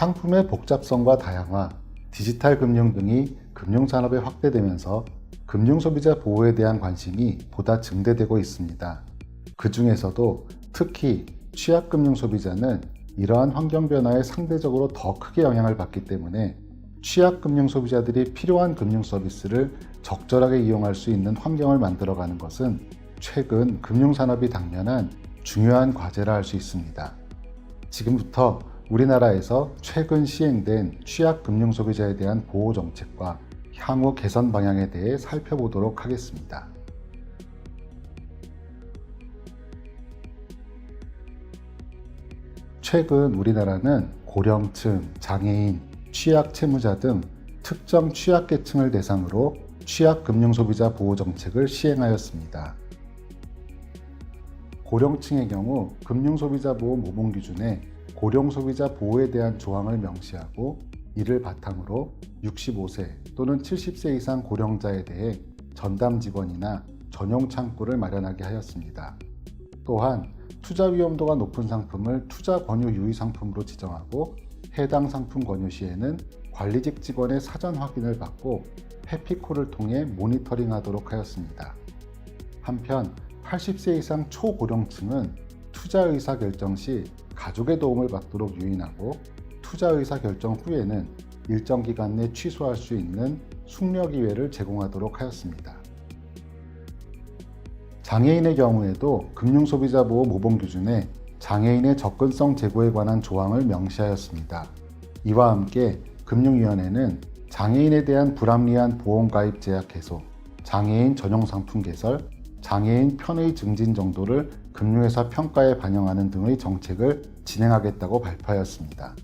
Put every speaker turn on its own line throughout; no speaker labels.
상품의 복잡성과 다양화, 디지털 금융 등이 금융산업에 확대되면서 금융소비자 보호에 대한 관심이 보다 증대되고 있습니다. 그 중에서도 특히 취약금융 소비자는 이러한 환경 변화에 상대적으로 더 크게 영향을 받기 때문에 취약금융 소비자들이 필요한 금융 서비스를 적절하게 이용할 수 있는 환경을 만들어가는 것은 최근 금융산업이 당면한 중요한 과제라 할 수 있습니다. 지금부터 우리나라에서 최근 시행된 취약 금융 소비자에 대한 보호 정책과 향후 개선 방향에 대해 살펴보도록 하겠습니다. 최근 우리나라는 고령층, 장애인, 취약 채무자 등 특정 취약계층을 대상으로 취약 금융소비자 보호 정책을 시행하였습니다. 고령층의 경우 금융소비자 보호 모범 기준에 고령 소비자 보호에 대한 조항을 명시하고 이를 바탕으로 65세 또는 70세 이상 고령자에 대해 전담 직원이나 전용 창구를 마련하게 하였습니다. 또한 투자 위험도가 높은 상품을 투자 권유 유의 상품으로 지정하고 해당 상품 권유 시에는 관리직 직원의 사전 확인을 받고 해피콜을 통해 모니터링 하도록 하였습니다. 한편 80세 이상 초고령층은 투자 의사 결정 시 가족의 도움을 받도록 유인하고 투자 의사 결정 후에는 일정 기간 내 취소할 수 있는 숙려 기회를 제공하도록 하였습니다. 장애인의 경우에도 금융소비자보호 모범 기준에 장애인의 접근성 제고에 관한 조항을 명시하였습니다. 이와 함께 금융위원회는 장애인에 대한 불합리한 보험 가입 제약 해소, 장애인 전용 상품 개설, 장애인 편의 증진 정도를 금융회사 평가에 반영하는 등의 정책을 진행하겠다고 발표하였습니다.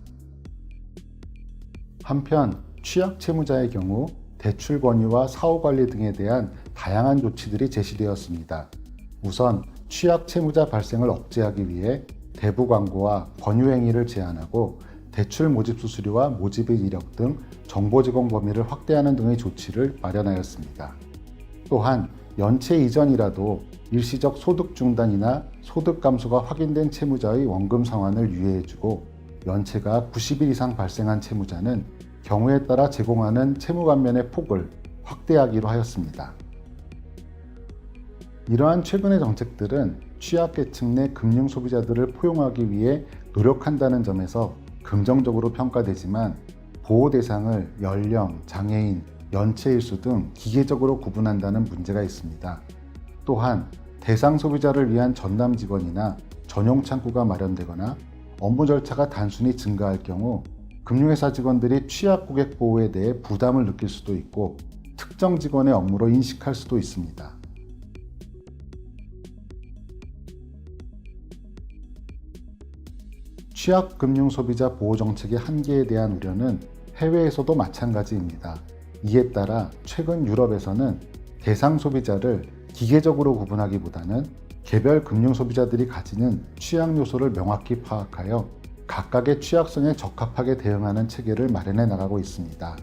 한편 취약 채무자의 경우 대출 권유와 사후 관리 등에 대한 다양한 조치들이 제시되었습니다. 우선 취약 채무자 발생을 억제하기 위해 대부 광고와 권유 행위를 제한하고 대출 모집 수수료와 모집의 이력 등 정보 제공 범위를 확대하는 등의 조치를 마련하였습니다. 또한 연체 이전이라도 일시적 소득 중단이나 소득 감소가 확인된 채무자의 원금 상환을 유예해주고 연체가 90일 이상 발생한 채무자는 경우에 따라 제공하는 채무 감면의 폭을 확대하기로 하였습니다. 이러한 최근의 정책들은 취약계층 내 금융 소비자들을 포용하기 위해 노력한다는 점에서 긍정적으로 평가되지만 보호 대상을 연령, 장애인, 연체 일수 등 기계적으로 구분한다는 문제가 있습니다. 또한 대상 소비자를 위한 전담 직원이나 전용 창구가 마련되거나 업무 절차가 단순히 증가할 경우 금융회사 직원들이 취약 고객 보호에 대해 부담을 느낄 수도 있고 특정 직원의 업무로 인식할 수도 있습니다. 취약 금융 소비자 보호 정책의 한계에 대한 우려는 해외에서도 마찬가지입니다. 이에 따라 최근 유럽에서는 대상 소비자를 기계적으로 구분하기보다는 개별 금융 소비자들이 가지는 취약 요소를 명확히 파악하여 각각의 취약성에 적합하게 대응하는 체계를 마련해 나가고 있습니다.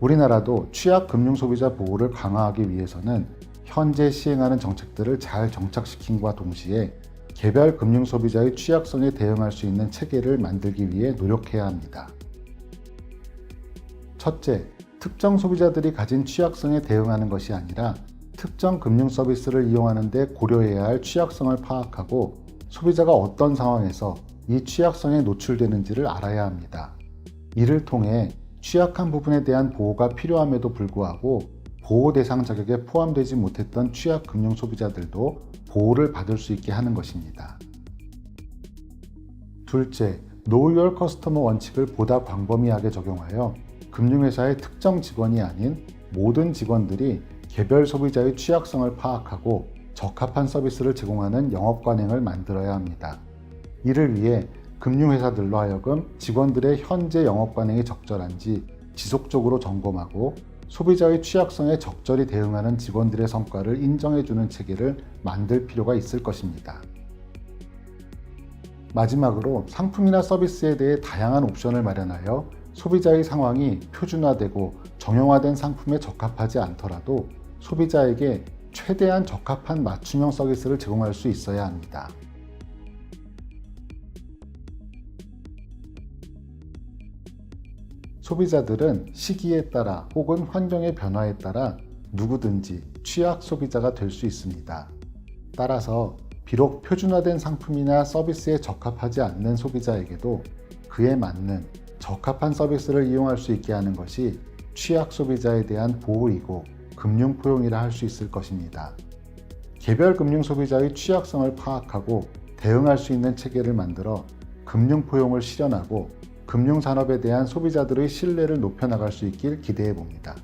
우리나라도 취약 금융 소비자 보호를 강화하기 위해서는 현재 시행하는 정책들을 잘 정착시킴과 동시에 개별 금융 소비자의 취약성에 대응할 수 있는 체계를 만들기 위해 노력해야 합니다. 첫째, 특정 소비자들이 가진 취약성에 대응하는 것이 아니라 특정 금융 서비스를 이용하는 데 고려해야 할 취약성을 파악하고 소비자가 어떤 상황에서 이 취약성에 노출되는지를 알아야 합니다. 이를 통해 취약한 부분에 대한 보호가 필요함에도 불구하고 보호 대상 자격에 포함되지 못했던 취약 금융 소비자들도 보호를 받을 수 있게 하는 것입니다. 둘째, Know Your Customer 원칙을 보다 광범위하게 적용하여 금융회사의 특정 직원이 아닌 모든 직원들이 개별 소비자의 취약성을 파악하고 적합한 서비스를 제공하는 영업 관행을 만들어야 합니다. 이를 위해 금융회사들로 하여금 직원들의 현재 영업 관행이 적절한지 지속적으로 점검하고 소비자의 취약성에 적절히 대응하는 직원들의 성과를 인정해주는 체계를 만들 필요가 있을 것입니다. 마지막으로 상품이나 서비스에 대해 다양한 옵션을 마련하여 소비자의 상황이 표준화되고 정형화된 상품에 적합하지 않더라도 소비자에게 최대한 적합한 맞춤형 서비스를 제공할 수 있어야 합니다. 소비자들은 시기에 따라 혹은 환경의 변화에 따라 누구든지 취약 소비자가 될 수 있습니다. 따라서 비록 표준화된 상품이나 서비스에 적합하지 않는 소비자에게도 그에 맞는 적합한 서비스를 이용할 수 있게 하는 것이 취약 소비자에 대한 보호이고 금융 포용이라 할 수 있을 것입니다. 개별 금융 소비자의 취약성을 파악하고 대응할 수 있는 체계를 만들어 금융 포용을 실현하고 금융 산업에 대한 소비자들의 신뢰를 높여 나갈 수 있길 기대해 봅니다.